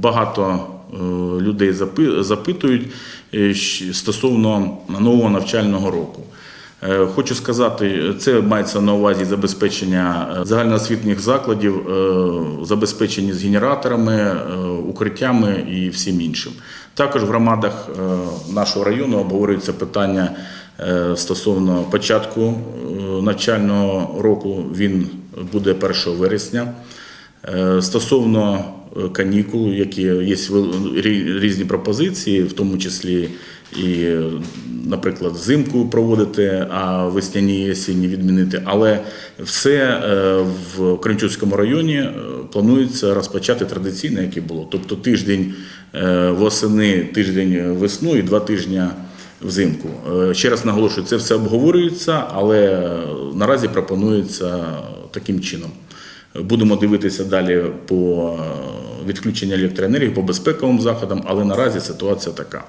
багато е, людей запитують е, стосовно нового навчального року. Е, Хочу сказати, це мається на увазі забезпечення загальноосвітніх закладів, забезпечені з генераторами, укриттями і всім іншим. Також в громадах нашого району обговорюється питання стосовно початку навчального року. Він буде 1 вересня. Стосовно канікул, які є різні пропозиції, в тому числі і, наприклад, взимку проводити, а весняні і осінні відмінити. Але все е, в Кримчуцькому районі е, планується розпочати традиційно, як і було. Тобто тиждень е, восени, тиждень весну і два тижні взимку. Ще раз наголошую, це все обговорюється, але наразі пропонується таким чином. Будемо дивитися далі по відключенню електроенергії, по безпековим заходам, але наразі ситуація така.